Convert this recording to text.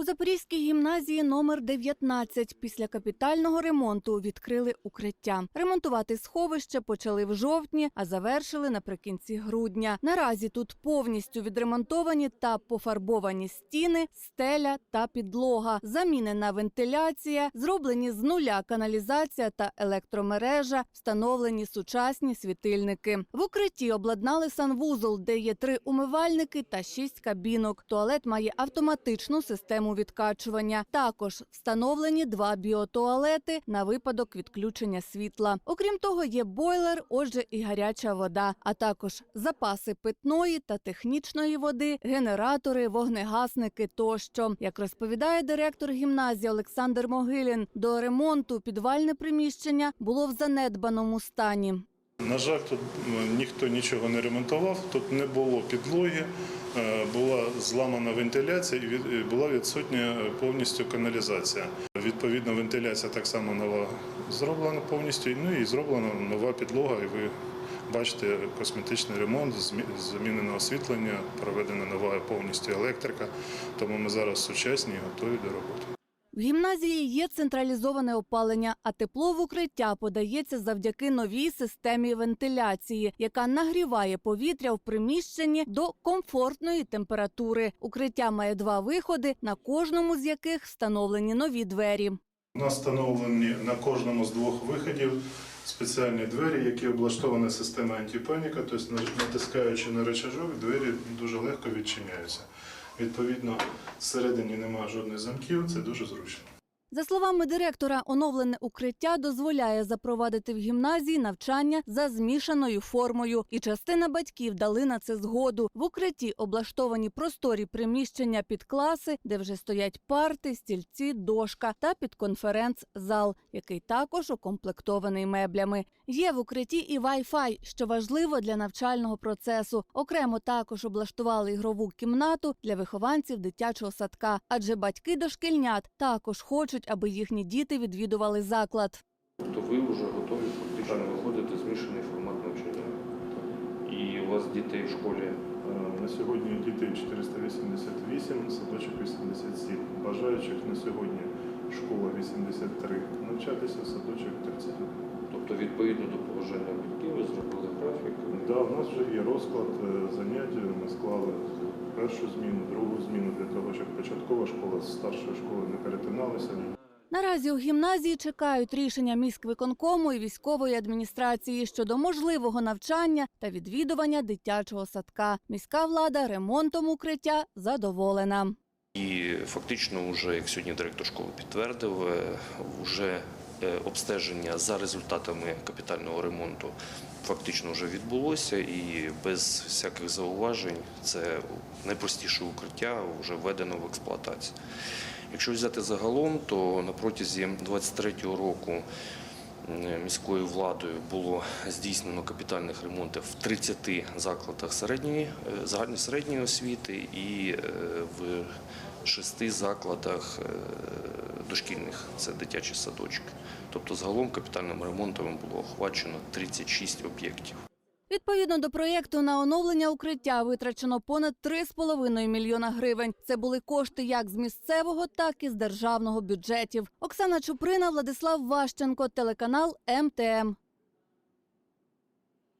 У Запорізькій гімназії номер 19 після капітального ремонту відкрили укриття. Ремонтувати сховище почали в жовтні, а завершили наприкінці грудня. Наразі тут повністю відремонтовані та пофарбовані стіни, стеля та підлога, замінена вентиляція, зроблені з нуля каналізація та електромережа, встановлені сучасні світильники. В укритті обладнали санвузол, де є три умивальники та шість кабінок. Туалет має автоматичну систему відкачування. Також встановлені два біотуалети на випадок відключення світла. Окрім того, є бойлер, отже, і гаряча вода, а також запаси питної та технічної води, генератори, вогнегасники тощо. Як розповідає директор гімназії Олександр Могилін, до ремонту підвальне приміщення було в занедбаному стані. На жаль, тут ніхто нічого не ремонтував, тут не було підлоги, е, була зламана вентиляція і від- була відсутня е, повністю каналізація. Відповідно, вентиляція так само нова зроблена повністю, ну і зроблена нова підлога. І ви бачите косметичний ремонт, змінено освітлення, проведена нова повністю електрика. Тому ми зараз сучасні і готові до роботи. В гімназії є централізоване опалення, а тепло в укриття подається завдяки новій системі вентиляції, яка нагріває повітря в приміщенні до комфортної температури. Укриття має два виходи, на кожному з яких встановлені нові двері. У нас встановлені на кожному з двох виходів спеціальні двері, які облаштовані системою антипаніка, тобто натискаючи на рычажок, двері дуже легко відчиняються. Відповідно, всередині немає жодних замків, це дуже зручно. За словами директора, оновлене укриття дозволяє запровадити в гімназії навчання за змішаною формою, і частина батьків дали на це згоду. В укритті облаштовані просторі приміщення під класи, де вже стоять парти, стільці, дошка та підконференц-зал, який також укомплектований меблями. Є в укритті і Wi-Fi, що важливо для навчального процесу. Окремо також облаштували ігрову кімнату для вихованців дитячого садка, адже батьки дошкільнят також хочуть, аби їхні діти відвідували заклад. То ви вже готові фактично виходити змішаний формат навчання. І у вас дітей в школі Е, На сьогодні дітей 488, садочок 87. Бажаючих на сьогодні школа 83. Навчатися садочок 31. Тобто, відповідно до побажання батьків, ви зробили графік. Да, у нас вже є розклад е, занять. Ми склали першу зміну, другу зміну для того, щоб початкова школа з старшою школою не перетиналися. Наразі у гімназії чекають рішення міськвиконкому і військової адміністрації щодо можливого навчання та відвідування дитячого садка. Міська влада ремонтом укриття задоволена. І фактично, вже як сьогодні директор школи підтвердив, е, вже обстеження за результатами капітального ремонту фактично вже відбулося, і без всяких зауважень це найпростіше укриття вже введено в експлуатацію. Якщо взяти загалом, то на протязі 23-го року е, міською владою було здійснено капітальних ремонтів в 30 закладах середньої, е, загальної середньої освіти і е, в шести закладах е, дошкільних, це дитячі садочки. Тобто загалом капітальним ремонтом було охвачено 36 об'єктів. Відповідно до проєкту на оновлення укриття витрачено понад 3,5 мільйона гривень. Це були кошти як з місцевого, так і з державного бюджетів. Оксана Чуприна, Владислав Ващенко, телеканал МТМ.